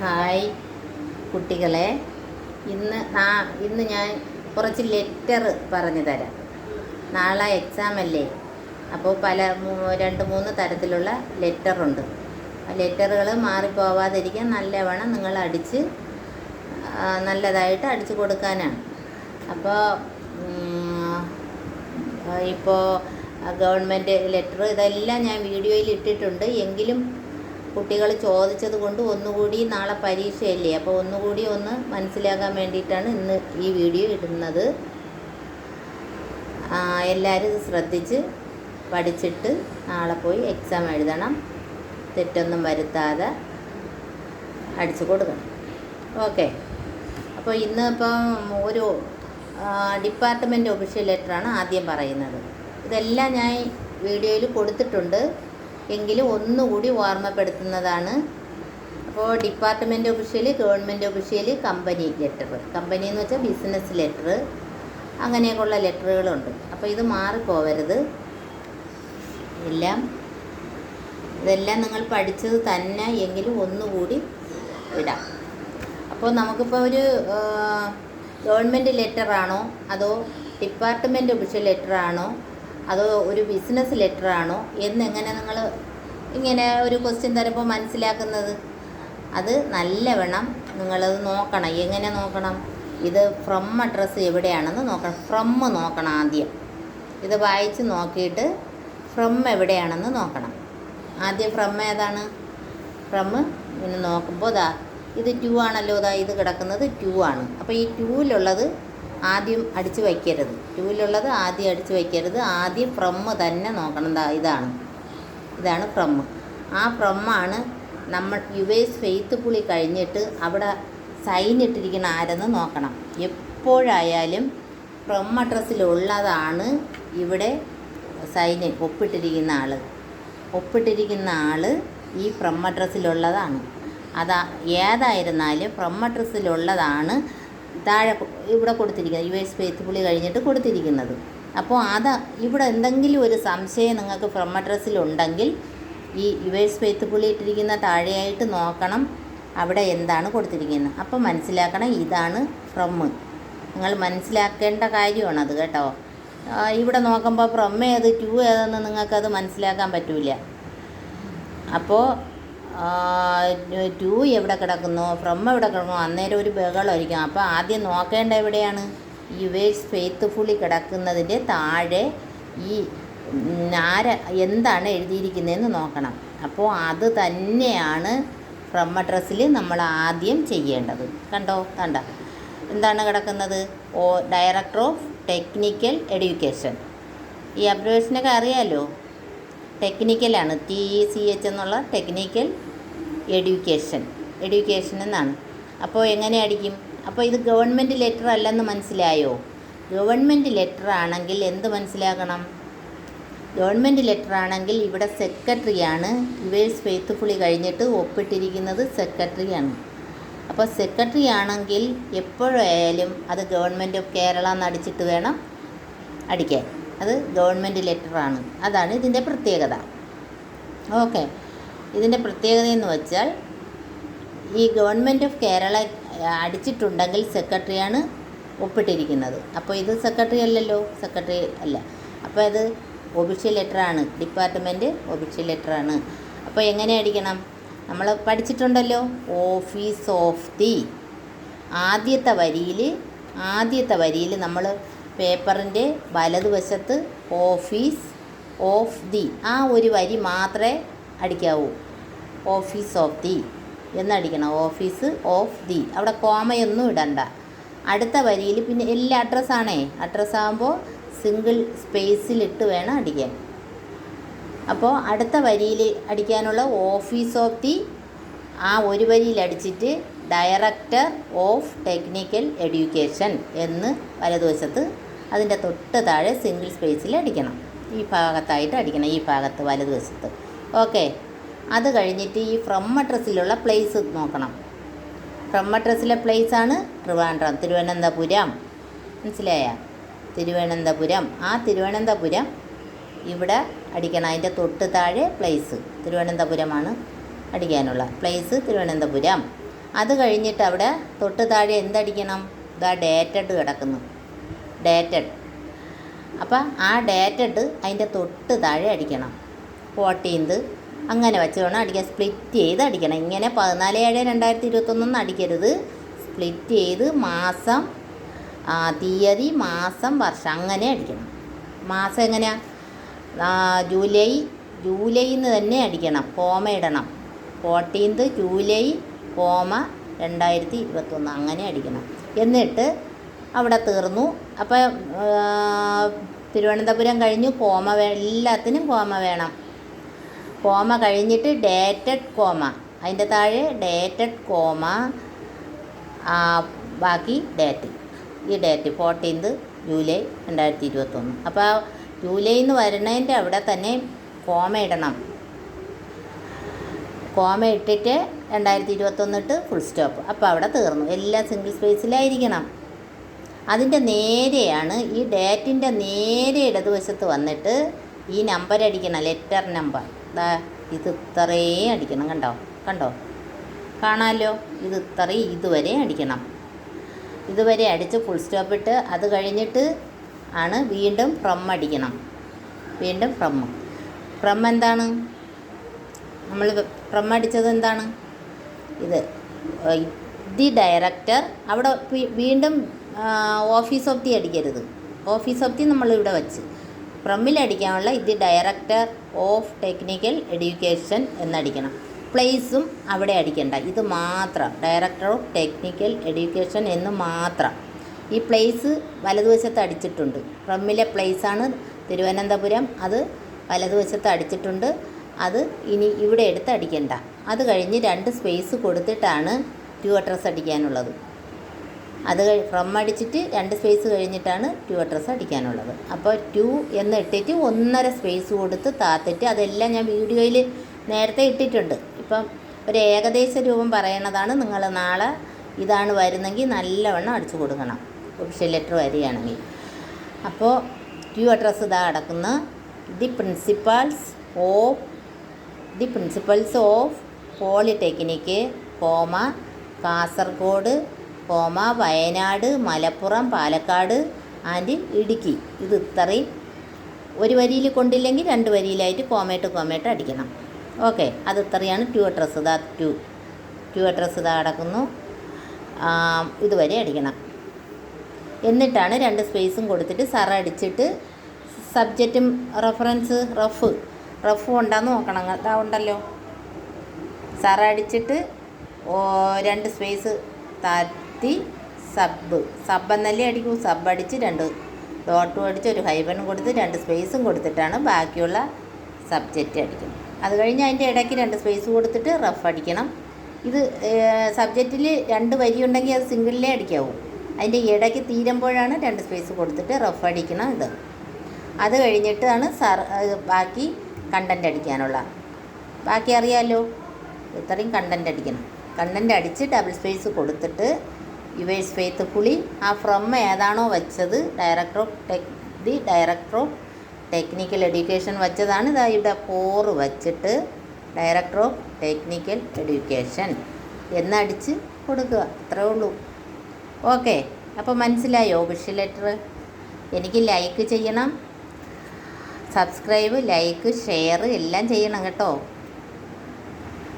Hi കുട്ടികളെ. ഇന്ന് നാ- ഇന്ന് ഞാൻ കുറച്ച് ലെറ്റർ പറഞ്ഞു തരാം. നാളെ എക്സാം അല്ലേ? അപ്പോൾ പല രണ്ട് മൂന്ന് തരത്തിലുള്ള ലെറ്ററുണ്ട് ആ ലെറ്ററുകൾ മാറിപ്പോവാതിരിക്കാൻ നല്ലവണ്ണം നിങ്ങൾ അടിച്ച് നല്ലതായിട്ട് അടിച്ചു കൊടുക്കാനാണ്. അപ്പോൾ ഇപ്പോൾ ഗവൺമെന്റ് ലെറ്റർ ഇതെല്ലാം ഞാൻ വീഡിയോയിൽ ഇട്ടിട്ടുണ്ട്. എങ്കിലും കുട്ടികൾ ചോദിച്ചത് കൊണ്ട് ഒന്നുകൂടി നാളെ പരീക്ഷയല്ലേ? അപ്പോൾ ഒന്നുകൂടി ഒന്ന് മനസ്സിലാക്കാൻ വേണ്ടിയിട്ടാണ് ഇന്ന് ഈ വീഡിയോ ഇടുന്നത്. എല്ലാവരും ശ്രദ്ധിച്ച് പഠിച്ചിട്ട് നാളെ പോയി എക്സാം എഴുതണം. തെറ്റൊന്നും വരുത്താതെ അടിച്ചു കൊടുക്കണം. ഓക്കെ. അപ്പോൾ ഇന്ന് ഇപ്പം ഒരു ഡിപ്പാർട്ട്മെന്റ് ഒഫീഷ്യൽ ലെറ്ററാണ് ആദ്യം പറയുന്നത്. ഇതെല്ലാം ഞാൻ വീഡിയോയിൽ കൊടുത്തിട്ടുണ്ട്. എങ്കിലും ഒന്നുകൂടി ഓർമ്മപ്പെടുത്തുന്നതാണ്. അപ്പോൾ department official government official company letter. Company എന്ന് വെച്ചാൽ ബിസിനസ് ലെറ്റർ. അങ്ങനെയൊക്കെയുള്ള ലെറ്ററുകളുണ്ട്. അപ്പോൾ ഇത് മാറിപ്പോവരുത്. എല്ലാം ഇതെല്ലാം നിങ്ങൾ പഠിച്ചത് തന്നെ എങ്കിലും ഒന്നുകൂടി ഇടാം. അപ്പോൾ നമുക്കിപ്പോൾ ഒരു ഗവൺമെന്റ് ലെറ്ററാണോ അതോ ഡിപ്പാർട്ട്മെന്റ് ഒഫീഷ്യൽ ലെറ്ററാണോ അതോ ഒരു ബിസിനസ് ലെറ്ററാണോ എന്നെങ്ങനെ നിങ്ങൾ ഇങ്ങനെ ഒരു ക്വസ്റ്റ്യൻ തരുമ്പോൾ മനസ്സിലാക്കുന്നത്? അത് നല്ലവണ്ണം നിങ്ങളത് നോക്കണം. എങ്ങനെ നോക്കണം? ഇത് ഫ്രം അഡ്രസ്സ് എവിടെയാണെന്ന് നോക്കണം. ഫ്രം നോക്കണം ആദ്യം. ഇത് വായിച്ച് നോക്കിയിട്ട് ഫ്രം എവിടെയാണെന്ന് നോക്കണം. ആദ്യം ഫ്രം ഏതാണ്? ഫ്രം ഇങ്ങനെ നോക്കുമ്പോൾ ദാ ഇത് ടു ആണല്ലോ ദാ ഇത് കിടക്കുന്നത് ടു ആണ്. അപ്പോൾ ഈ ടൂവിലുള്ളത് ആദ്യം അടിച്ച് വയ്ക്കരുത്. ടൂലുള്ളത് ആദ്യം അടിച്ച് വയ്ക്കരുത്. ആദ്യം ഫ്രം തന്നെ നോക്കണം. ഇതാണ്. ഇതാണ് ഫ്രം. ആ ഫ്രമ്മാണ് നമ്മൾ യുവേസ് ഫെയ്ത്ത് പുളി കഴിഞ്ഞിട്ട് അവിടെ സൈൻ ഇട്ടിരിക്കുന്ന ആരെന്ന് നോക്കണം. എപ്പോഴായാലും ഫ്രം അഡ്രസ്സിലുള്ളതാണ് ഇവിടെ സൈൻ ഒപ്പിട്ടിരിക്കുന്ന ആൾ ഒപ്പിട്ടിരിക്കുന്ന ആൾ ഈ ഫ്രം അഡ്രസ്സിലുള്ളതാണ്. അതാ ഏതായിരുന്നാലും ഫ്രം അഡ്രസ്സിലുള്ളതാണ് താഴെ ഇവിടെ കൊടുത്തിരിക്കുന്നത് യു എസ് ഫെയ്ത്ത്ഫുള്ളി കഴിഞ്ഞിട്ട് കൊടുത്തിരിക്കുന്നത്. അപ്പോൾ അത് ഇവിടെ എന്തെങ്കിലും ഒരു സംശയം നിങ്ങൾക്ക് ഫ്രം അഡ്രസ്സിലുണ്ടെങ്കിൽ ഈ യു എസ് ഫെയ്ത്ത്ഫുള്ളി ഇട്ടിരിക്കുന്ന താഴെയായിട്ട് നോക്കണം അവിടെ എന്താണ് കൊടുത്തിരിക്കുന്നത്. അപ്പോൾ മനസ്സിലാക്കണം ഇതാണ് ഫ്രം നിങ്ങൾ മനസ്സിലാക്കേണ്ട കാര്യമാണത് കേട്ടോ. ഇവിടെ നോക്കുമ്പോൾ ഫ്രം ഏത് ടു ഏതെന്ന് നിങ്ങൾക്കത് മനസ്സിലാക്കാൻ പറ്റില്ല അപ്പോൾ ടു എവിടെ കിടക്കുന്നു? ഫ്രം എവിടെ കിടക്കുന്നു? അന്നേരം ഒരു ബഹളമായിരിക്കും. അപ്പോൾ ആദ്യം നോക്കേണ്ട എവിടെയാണ്? യുവേഴ്സ് ഫെയ്ത്ത്ഫുള്ളി കിടക്കുന്നതിന്റെ താഴെ ഈ ആര എന്താണ് എഴുതിയിരിക്കുന്നതെന്ന് നോക്കണം. അപ്പോൾ അത് തന്നെയാണ് ഫ്രം അഡ്രസ്സിൽ നമ്മൾ ആദ്യം ചെയ്യേണ്ടത്. കണ്ടോ? കണ്ട. എന്താണ് കിടക്കുന്നത്? ഓ ഡയറക്ടർ ഓഫ് ടെക്നിക്കൽ എഡ്യൂക്കേഷൻ ഈ അബ്രിവേഷനൊക്കെ അറിയാമല്ലോ ടെക്നിക്കലാണ് ടി ഇ സി എച്ച് എന്നുള്ള ടെക്നിക്കൽ എഡ്യൂക്കേഷൻ. എഡ്യൂക്കേഷൻ എന്നാണ്. അപ്പോൾ എങ്ങനെ അടിക്കും? അപ്പോൾ ഇത് ഗവൺമെന്റ് ലെറ്റർ അല്ലെന്ന് മനസ്സിലായോ? ഗവൺമെന്റ് ലെറ്റർ ആണെങ്കിൽ എന്ത് മനസ്സിലാക്കണം ഗവൺമെന്റ് ലെറ്റർ ആണെങ്കിൽ ഇവിടെ സെക്രട്ടറിയാണ്. ഇവേഴ്സ് ഫെയ്ത്ത്ഫുള്ളി കഴിഞ്ഞിട്ട് ഒപ്പിട്ടിരിക്കുന്നത് സെക്രട്ടറിയാണ്. അപ്പോൾ സെക്രട്ടറി ആണെങ്കിൽ എപ്പോഴായാലും അത് ഗവൺമെന്റ് ഓഫ് കേരള എന്ന് അടിച്ചിട്ട് വേണം അടിക്കാൻ. അത് ഗവൺമെന്റ് ലെറ്ററാണ് അതാണ് ഇതിന്റെ പ്രത്യേകത. ഓക്കെ. ഇതിന്റെ പ്രത്യേകത എന്ന് വെച്ചാൽ ഈ ഗവൺമെന്റ് ഓഫ് കേരള അടിച്ചിട്ടുണ്ടെങ്കിൽ സെക്രട്ടറിയാണ് ഒപ്പിട്ടിരിക്കുന്നത്. അപ്പോൾ ഇത് സെക്രട്ടറി അല്ലല്ലോ? സെക്രട്ടറി അല്ല. അപ്പോൾ അത് ഒഫീഷ്യൽ ലെറ്ററാണ്. ഡിപ്പാർട്ട്മെന്റ് ഒഫീഷ്യൽ ലെറ്ററാണ്. അപ്പോൾ എങ്ങനെ അടിക്കണം? നമ്മൾ പഠിച്ചിട്ടുണ്ടല്ലോ? ഓഫീസ് ഓഫ് ദി ആദ്യത്തെ വരിയിൽ ആദ്യത്തെ വരിയിൽ നമ്മൾ പേപ്പറിന്റെ വലതുവശത്ത് ഓഫീസ് ഓഫ് ദി ആ ഒരു വരി മാത്രമേ അടിക്കാവൂ. ഓഫീസ് ഓഫ് ദി എന്നടിക്കണം. ഓഫീസ് ഓഫ് ദി അവിടെ കോമയൊന്നും ഇടണ്ട. അടുത്ത വരിയിൽ പിന്നെ എല്ലാ അഡ്രസ്സാണേ അഡ്രസ്സ് ആകുമ്പോൾ സിംഗിൾ സ്പേസിലിട്ട് വേണം അടിക്കാൻ. അപ്പോൾ അടുത്ത വരിയിൽ അടിക്കാനുള്ള ഓഫീസ് ഓഫ് ദി ആ ഒരു വരിയിൽ അടിച്ചിട്ട് ഡയറക്ടർ ഓഫ് ടെക്നിക്കൽ എഡ്യൂക്കേഷൻ എന്ന് വലതുവശത്ത് അതിന്റെ തൊട്ട് താഴെ സിംഗിൾ സ്പേസിൽ അടിക്കണം. ഈ ഭാഗത്തായിട്ട് അടിക്കണം. ഈ ഭാഗത്ത് വലതുവശത്ത്. ഓക്കെ. അത് കഴിഞ്ഞിട്ട് ഈ ഫ്രം അഡ്രസ്സിലുള്ള പ്ലേസ് നോക്കണം. ഫ്രം അഡ്രസ്സിലെ ആണ് ട്രിവാൻഡ്രം തിരുവനന്തപുരം. മനസ്സിലായ? തിരുവനന്തപുരം. ആ തിരുവനന്തപുരം ഇവിടെ അടിക്കണം. അതിന്റെ തൊട്ട് താഴെ പ്ലേസ് തിരുവനന്തപുരമാണ് അടിക്കാനുള്ള പ്ലേസ് തിരുവനന്തപുരം. അത് കഴിഞ്ഞിട്ട് അവിടെ തൊട്ട് താഴെ എന്തടിക്കണം? ഇതാ ഡേറ്റഡ് കിടക്കുന്നു. ഡേറ്റഡ് അപ്പം ആ ഡേറ്റഡ് അതിന്റെ തൊട്ട് താഴെ അടിക്കണം. ഫോർട്ടീൻത് അങ്ങനെ വെച്ച് വേണം അടിക്കാൻ സ്പ്ലിറ്റ് ചെയ്ത് അടിക്കണം. ഇങ്ങനെ പതിനാല് ഏഴ് രണ്ടായിരത്തി ഇരുപത്തൊന്നൊന്നും അടിക്കരുത്. സ്പ്ലിറ്റ് ചെയ്ത് മാസം തീയതി മാസം വർഷം അങ്ങനെ അടിക്കണം. മാസം എങ്ങനെയാണ് ജൂലൈ ജൂലൈയിൽ നിന്ന് തന്നെ അടിക്കണം. കോമ ഇടണം. ഫോർട്ടീൻത് ജൂലൈ കോമ രണ്ടായിരത്തി ഇരുപത്തൊന്ന് അങ്ങനെ അടിക്കണം. എന്നിട്ട് അവിടെ തീർന്നു. അപ്പോൾ തിരുവനന്തപുരം കഴിഞ്ഞു. കോമ എല്ലാത്തിനും കോമ വേണം. കോമ കഴിഞ്ഞിട്ട് ഡേറ്റഡ് കോമ. അതിന്റെ താഴെ ഡേറ്റഡ് കോമ ബാക്കി ഡേറ്റ്. ഈ ഡേറ്റ് ഫോർട്ടീൻത് ജൂലൈ രണ്ടായിരത്തി ഇരുപത്തൊന്ന് അപ്പോൾ ജൂലൈ എന്ന് വരുന്നതിന്റെ അവിടെ തന്നെ കോമ ഇടണം. കോമ ഇട്ടിട്ട് രണ്ടായിരത്തി ഇരുപത്തൊന്ന് ഇട്ട് ഫുൾ സ്റ്റോപ്പ് അപ്പോൾ അവിടെ തീർന്നു. എല്ലാ സിംഗിൾ സ്പേസിലായിരിക്കണം അതിന്റെ നേരെയാണ് ഈ ഡേറ്റിന്റെ നേരെ ഇടതുവശത്ത് വന്നിട്ട് ഈ നമ്പർ അടിക്കണം ലെറ്റർ നമ്പർ ദാ ഇത് ഇത്രയും അടിക്കണം കണ്ടോ? കണ്ടോ? കാണാമല്ലോ ഇത് ഇത്രയും ഇതുവരെ അടിക്കണം. ഇതുവരെ അടിച്ച് ഫുൾ സ്റ്റോപ്പ് ഇട്ട് അത് കഴിഞ്ഞിട്ട് ആണ് വീണ്ടും ഫ്രം അടിക്കണം. വീണ്ടും ഫ്രം ഫ്രം എന്താണ്? നമ്മൾ ഫ്രം അടിച്ചത് എന്താണ്? ഇത് ദി ഡയറക്ടർ അവിടെ വീണ്ടും ഓഫീസ് ഓഫ് ദി അടിക്കരുത്. ഓഫീസ് ഓഫ് ദി നമ്മളിവിടെ വെച്ച്. ഫ്രമ്മിൽ അടിക്കാനുള്ള ഇത് ഡയറക്ടർ ഓഫ് ടെക്നിക്കൽ എഡ്യൂക്കേഷൻ എന്നടിക്കണം. പ്ലേസും അവിടെ അടിക്കണ്ട. ഇത് മാത്രം. ഡയറക്ടർ ഓഫ് ടെക്നിക്കൽ എഡ്യൂക്കേഷൻ എന്ന് മാത്രം. ഈ പ്ലേസ് വലതുവശത്ത് അടിച്ചിട്ടുണ്ട്. പ്ലേസ് പ്ലേസാണ് തിരുവനന്തപുരം. അത് വലതുവശത്ത് അടിച്ചിട്ടുണ്ട്. അത് ഇനി ഇവിടെ എടുത്ത് അടിക്കണ്ട. അത് കഴിഞ്ഞ് രണ്ട് സ്പേസ് കൊടുത്തിട്ടാണ് ടു അഡ്രസ് അടിക്കാനുള്ളത്. അത് ഫ്രം അടിച്ചിട്ട് രണ്ട് സ്പേസ് കഴിഞ്ഞിട്ടാണ് ടു അഡ്രസ്സ് അടിക്കാനുള്ളത്. അപ്പോൾ ടു എന്ന് ഇട്ടിട്ട് ഒന്നര സ്പേസ് കൊടുത്ത് താത്തിട്ട് അതെല്ലാം ഞാൻ വീഡിയോയിൽ നേരത്തെ ഇട്ടിട്ടുണ്ട്. ഇപ്പം ഒരു ഏകദേശ രൂപം പറയണതാണ് നിങ്ങൾ നാളെ ഇതാണ് വരുന്നെങ്കിൽ നല്ലവണ്ണം അടിച്ചു കൊടുക്കണം. ഒഫീഷ്യൽ ലെറ്റർ വരികയാണെങ്കിൽ. അപ്പോൾ ടു അഡ്രസ്സ് ഇതാ അടക്കുന്ന the principals of the principals of polytechnic comma Kasaragod comma Wayanad Malappuram Palakkad and Idukki. ഇത് ഇത്രയും ഒരു വരിയിൽ കൊണ്ടില്ലെങ്കിൽ രണ്ട് വരിയിലായിട്ട് കോമേട്ട് കോമേട്ട് അടിക്കണം. ഓക്കെ അത് ഇത്രയാണ് ടു അഡ്രസ്സ് ദാ ടു ടു അഡ്രസ്സ് ദാ അടക്കുന്നു. ഇതുവരെ അടിക്കണം. എന്നിട്ടാണ് രണ്ട് സ്പേസും കൊടുത്തിട്ട് സറ അടിച്ചിട്ട് സബ്ജക്റ്റും റെഫറൻസ് റഫ് റഫ് ഉണ്ടാന്ന് നോക്കണം. അതാ ഉണ്ടല്ലോ. സറ അടിച്ചിട്ട് രണ്ട് സ്പേസ് താത്തി സബ്. സബ് എന്നല്ലേ അടിക്കൂ? സബ് അടിച്ച് രണ്ട് ഡോട്ടും അടിച്ച് ഒരു ഹൈബനും കൊടുത്ത് രണ്ട് സ്പേസും കൊടുത്തിട്ടാണ് ബാക്കിയുള്ള സബ്ജക്റ്റ് അടിക്കുന്നത്. അത് കഴിഞ്ഞ് അതിന്റെ ഇടയ്ക്ക് രണ്ട് സ്പേസ് കൊടുത്തിട്ട് റഫ് അടിക്കണം. ഇത് സബ്ജക്റ്റിൽ രണ്ട് വരി ഉണ്ടെങ്കിൽ അത് സിംഗിളിലേ അടിക്കാവൂ. അതിന്റെ ഇടയ്ക്ക് തീരുമ്പോഴാണ് രണ്ട് സ്പേസ് കൊടുത്തിട്ട് റഫ് അടിക്കണം ഇത്. അത് കഴിഞ്ഞിട്ടാണ് സർ ബാക്കി കണ്ടന്റ് അടിക്കാനുള്ള. ബാക്കി അറിയാമല്ലോ ഇത്രയും കണ്ടന്റ് അടിക്കണം. കണ്ടന്റ് അടിച്ച് ഡബിൾ സ്പേസ് കൊടുത്തിട്ട് യുവേഴ്സ് ഫെയ്ത്ത്ഫുള്ളി ആ ഫ്രം ഏതാണോ വെച്ചത് director of tech the director of technical education വെച്ചതാണ്. ഇതാ ഇവിടെ ഫോർ വച്ചിട്ട് ഡയറക്ടർ ഓഫ് ടെക്നിക്കൽ എഡ്യൂക്കേഷൻ എന്നടിച്ച് കൊടുക്കുക. അത്രേ ഉള്ളൂ. ഓക്കെ അപ്പോൾ മനസ്സിലായോ? ഒഫീഷ്യൽ ലെറ്റർ എനിക്ക് ലൈക്ക് ചെയ്യണം. സബ്സ്ക്രൈബ് ലൈക്ക് ഷെയർ എല്ലാം ചെയ്യണം കേട്ടോ.